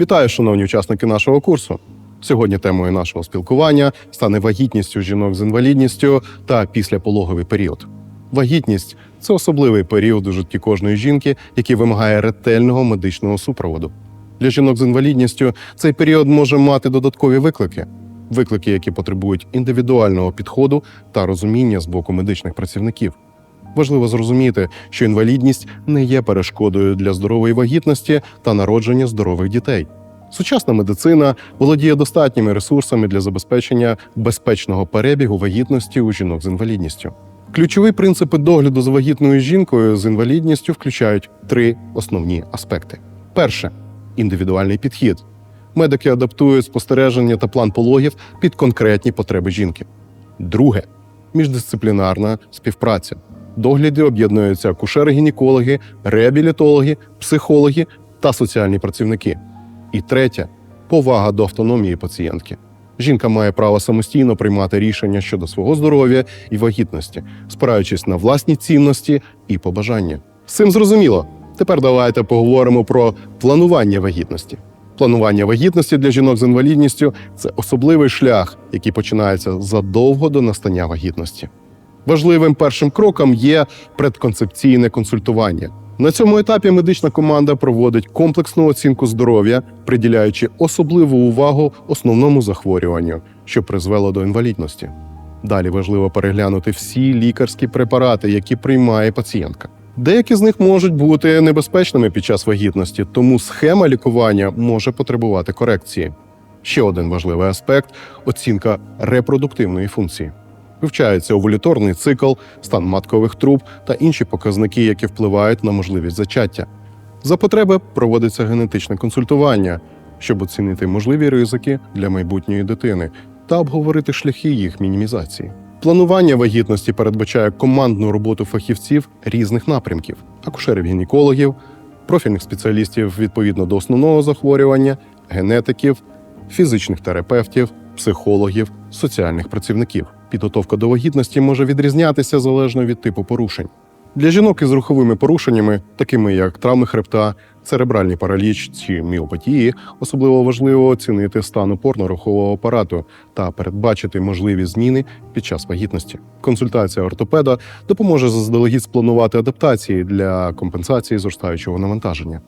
Вітаю, шановні учасники нашого курсу. Сьогодні темою нашого спілкування стане вагітністю жінок з інвалідністю та післяпологовий період. Вагітність це особливий період у житті кожної жінки, який вимагає ретельного медичного супроводу. Для жінок з інвалідністю цей період може мати додаткові виклики, виклики, які потребують індивідуального підходу та розуміння з боку медичних працівників. Важливо зрозуміти, що інвалідність не є перешкодою для здорової вагітності та народження здорових дітей. Сучасна медицина володіє достатніми ресурсами для забезпечення безпечного перебігу вагітності у жінок з інвалідністю. Ключові принципи догляду за вагітною жінкою з інвалідністю включають три основні аспекти: перше індивідуальний підхід. Медики адаптують спостереження та план пологів під конкретні потреби жінки. Друге міждисциплінарна співпраця. Догляді об'єднуються акушери-гінекологи, реабілітологи, психологи та соціальні працівники. І третє повага до автономії пацієнтки. Жінка має право самостійно приймати рішення щодо свого здоров'я і вагітності, спираючись на власні цінності і побажання. З цим зрозуміло. Тепер давайте поговоримо про планування вагітності. Планування вагітності для жінок з інвалідністю це особливий шлях, який починається задовго до настання вагітності. Важливим першим кроком є предконцепційне консультування. На цьому етапі медична команда проводить комплексну оцінку здоров'я, приділяючи особливу увагу основному захворюванню, що призвело до інвалідності. Далі важливо переглянути всі лікарські препарати, які приймає пацієнтка. Деякі з них можуть бути небезпечними під час вагітності, тому схема лікування може потребувати корекції. Ще один важливий аспект оцінка репродуктивної функції. Вивчається овуляторний цикл, стан маткових труб та інші показники, які впливають на можливість зачаття. За потреби проводиться генетичне консультування, щоб оцінити можливі ризики для майбутньої дитини та обговорити шляхи їх мінімізації. Планування вагітності передбачає командну роботу фахівців різних напрямків: акушерів-гінекологів, профільних спеціалістів відповідно до основного захворювання, генетиків, фізичних терапевтів, психологів, соціальних працівників. Підготовка до вагітності може відрізнятися залежно від типу порушень. Для жінок із руховими порушеннями, такими як травми хребта, церебральний параліч чи міопатії, особливо важливо оцінити стан опорно-рухового апарату та передбачити можливі зміни під час вагітності. Консультація ортопеда допоможе заздалегідь спланувати адаптації для компенсації зростаючого навантаження.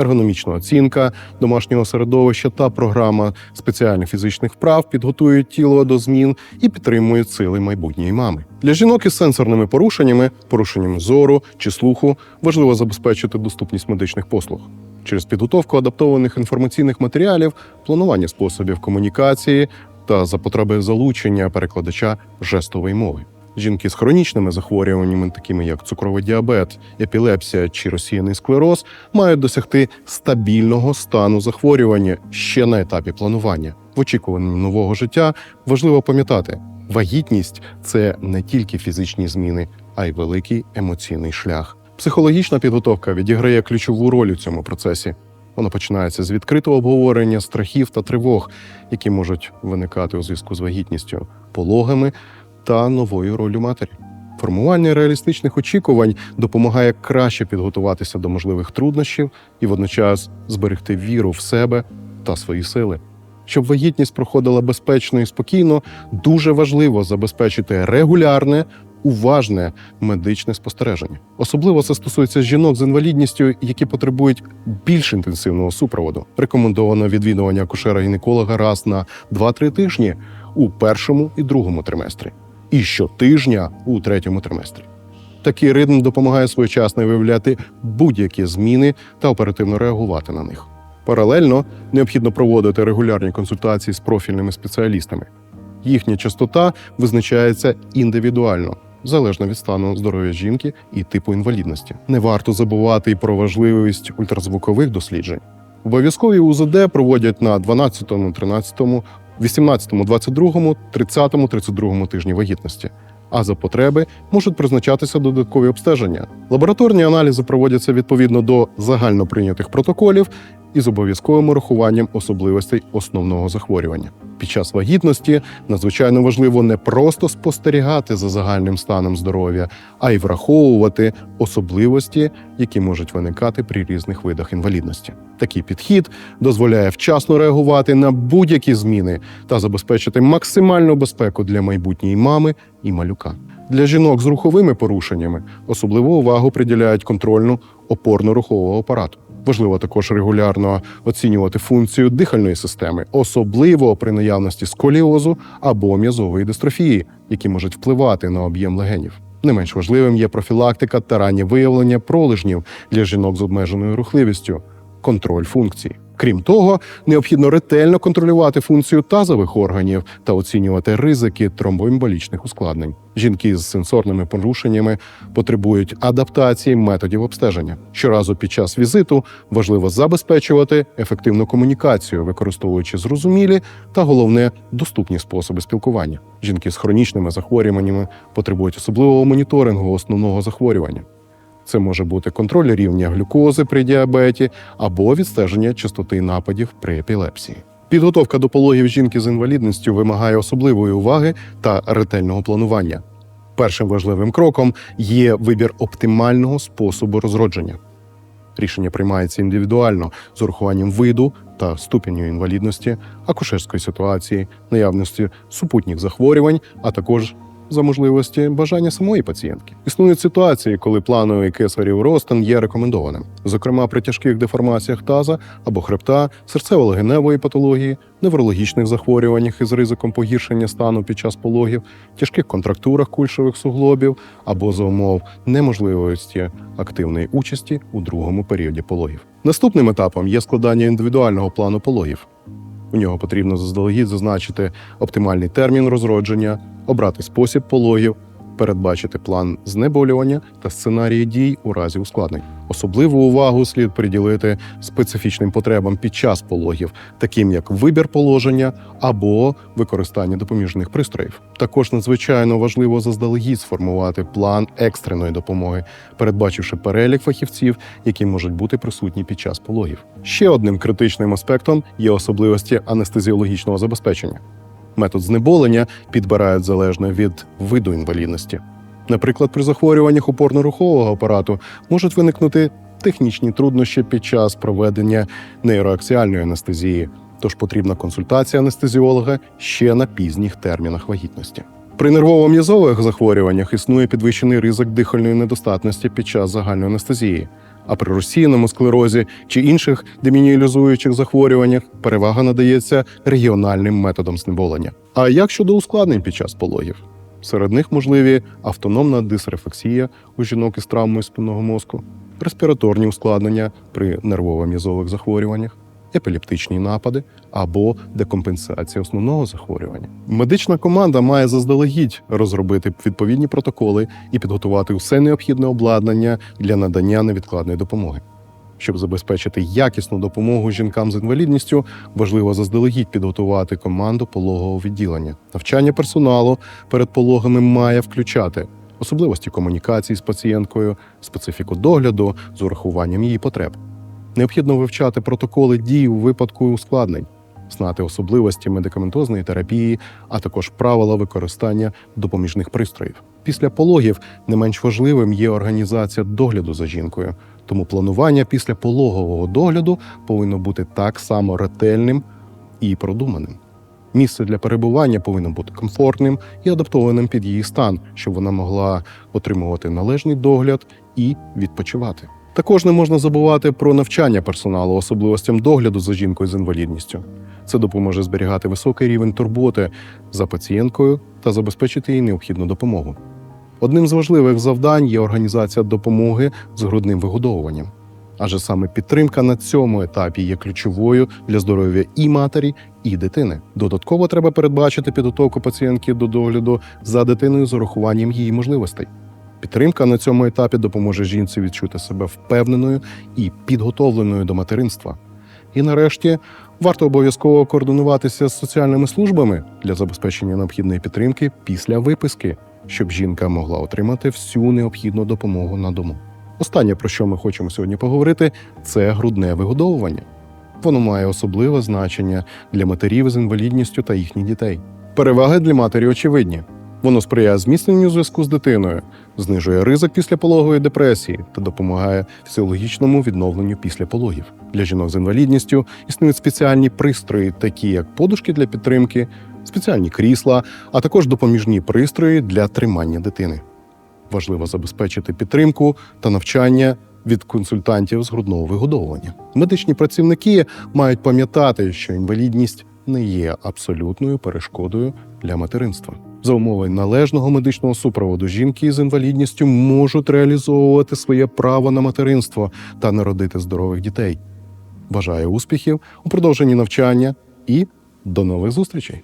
Ергономічна оцінка домашнього середовища та програма спеціальних фізичних вправ підготують тіло до змін і підтримують сили майбутньої мами. Для жінок із сенсорними порушеннями, порушеннями зору чи слуху важливо забезпечити доступність медичних послуг. Через підготовку адаптованих інформаційних матеріалів, планування способів комунікації та за потреби залучення перекладача жестової мови. Жінки з хронічними захворюваннями, такими як цукровий діабет, епілепсія чи розсіяний склероз, мають досягти стабільного стану захворювання ще на етапі планування. В очікуванні нового життя важливо пам'ятати, вагітність це не тільки фізичні зміни, а й великий емоційний шлях. Психологічна підготовка відіграє ключову роль у цьому процесі. Вона починається з відкритого обговорення страхів та тривог, які можуть виникати у зв'язку з вагітністю, пологами та новою ролью матері. Формування реалістичних очікувань допомагає краще підготуватися до можливих труднощів і водночас зберегти віру в себе та свої сили. Щоб вагітність проходила безпечно і спокійно, дуже важливо забезпечити регулярне, уважне медичне спостереження. Особливо це стосується жінок з інвалідністю, які потребують більш інтенсивного супроводу. Рекомендовано відвідування акушера-гінеколога раз на 2-3 тижні у першому і другому триместрі і щотижня у третьому триместрі. Такий ритм допомагає своєчасно виявляти будь-які зміни та оперативно реагувати на них. Паралельно необхідно проводити регулярні консультації з профільними спеціалістами. Їхня частота визначається індивідуально, залежно від стану здоров'я жінки і типу інвалідності. Не варто забувати і про важливість ультразвукових досліджень. Обов'язкові УЗД проводять на 12, 13, 18, 22, 30, 32 тижні вагітності. А за потреби можуть призначатися додаткові обстеження. Лабораторні аналізи проводяться відповідно до загально прийнятих протоколів із обов'язковим урахуванням особливостей основного захворювання. Під час вагітності надзвичайно важливо не просто спостерігати за загальним станом здоров'я, а й враховувати особливості, які можуть виникати при різних видах інвалідності. Такий підхід дозволяє вчасно реагувати на будь-які зміни та забезпечити максимальну безпеку для майбутньої мами і малюка. Для жінок з руховими порушеннями особливу увагу приділяють контрольну опорно-рухового апарату. Важливо також регулярно оцінювати функцію дихальної системи, особливо при наявності сколіозу або м'язової дистрофії, які можуть впливати на об'єм легенів. Не менш важливим є профілактика та раннє виявлення пролежнів для жінок з обмеженою рухливістю, контроль функцій. Крім того, необхідно ретельно контролювати функцію тазових органів та оцінювати ризики тромбоемболічних ускладнень. Жінки з сенсорними порушеннями потребують адаптації методів обстеження. Щоразу під час візиту важливо забезпечувати ефективну комунікацію, використовуючи зрозумілі та головне доступні способи спілкування. Жінки з хронічними захворюваннями потребують особливого моніторингу основного захворювання. Це може бути контроль рівня глюкози при діабеті або відстеження частоти нападів при епілепсії. Підготовка до пологів жінки з інвалідністю вимагає особливої уваги та ретельного планування. Першим важливим кроком є вибір оптимального способу розродження. Рішення приймається індивідуально з урахуванням виду та ступеню інвалідності, акушерської ситуації, наявності супутніх захворювань, а також за можливості бажання самої пацієнтки. Існують ситуації, коли плановий кесарів розтин є рекомендованим, зокрема при тяжких деформаціях таза або хребта, серцево-легеневої патології, неврологічних захворюваннях із ризиком погіршення стану під час пологів, тяжких контрактурах кульшових суглобів або за умов неможливості активної участі у другому періоді пологів. Наступним етапом є складання індивідуального плану пологів. У нього потрібно заздалегідь зазначити оптимальний термін розродження, обрати спосіб пологів, передбачити план знеболювання та сценарії дій у разі ускладнень. Особливу увагу слід приділити специфічним потребам під час пологів, таким як вибір положення або використання допоміжних пристроїв. Також надзвичайно важливо заздалегідь сформувати план екстреної допомоги, передбачивши перелік фахівців, які можуть бути присутні під час пологів. Ще одним критичним аспектом є особливості анестезіологічного забезпечення. Метод знеболення підбирають залежно від виду інвалідності. Наприклад, при захворюваннях опорно-рухового апарату можуть виникнути технічні труднощі під час проведення нейроаксіальної анестезії, тож потрібна консультація анестезіолога ще на пізніх термінах вагітності. При нервово-м'язових захворюваннях існує підвищений ризик дихальної недостатності під час загальної анестезії. А при розсіяному склерозі чи інших демініалізуючих захворюваннях перевага надається регіональним методам знеболення. А як щодо ускладнень під час пологів? Серед них можливі автономна дисрефлексія у жінок із травмою спинного мозку, респіраторні ускладнення при нервово-м'язових захворюваннях, епілептичні напади або декомпенсація основного захворювання. Медична команда має заздалегідь розробити відповідні протоколи і підготувати усе необхідне обладнання для надання невідкладної допомоги. Щоб забезпечити якісну допомогу жінкам з інвалідністю, важливо заздалегідь підготувати команду пологового відділення. Навчання персоналу перед пологами має включати особливості комунікації з пацієнткою, специфіку догляду з урахуванням її потреб. Необхідно вивчати протоколи дій у випадку ускладнень, знати особливості медикаментозної терапії, а також правила використання допоміжних пристроїв. Після пологів не менш важливим є організація догляду за жінкою, тому планування після пологового догляду повинно бути так само ретельним і продуманим. Місце для перебування повинно бути комфортним і адаптованим під її стан, щоб вона могла отримувати належний догляд і відпочивати. Також не можна забувати про навчання персоналу, особливостям догляду за жінкою з інвалідністю. Це допоможе зберігати високий рівень турботи за пацієнткою та забезпечити їй необхідну допомогу. Одним з важливих завдань є організація допомоги з грудним вигодовуванням. Адже саме підтримка на цьому етапі є ключовою для здоров'я і матері, і дитини. Додатково треба передбачити підготовку пацієнтки до догляду за дитиною з урахуванням її можливостей. Підтримка на цьому етапі допоможе жінці відчути себе впевненою і підготовленою до материнства. І нарешті варто обов'язково координуватися з соціальними службами для забезпечення необхідної підтримки після виписки, щоб жінка могла отримати всю необхідну допомогу на дому. Останнє, про що ми хочемо сьогодні поговорити, це грудне вигодовування. Воно має особливе значення для матерів з інвалідністю та їхніх дітей. Переваги для матері очевидні. Воно сприяє зміцненню зв'язку з дитиною, знижує ризик післяпологової депресії та допомагає фізіологічному відновленню після пологів. Для жінок з інвалідністю існують спеціальні пристрої, такі як подушки для підтримки, спеціальні крісла, а також допоміжні пристрої для тримання дитини. Важливо забезпечити підтримку та навчання від консультантів з грудного вигодовування. Медичні працівники мають пам'ятати, що інвалідність не є абсолютною перешкодою для материнства. За умови належного медичного супроводу жінки з інвалідністю можуть реалізовувати своє право на материнство та народити здорових дітей. Бажаю успіхів у продовженні навчання і до нових зустрічей!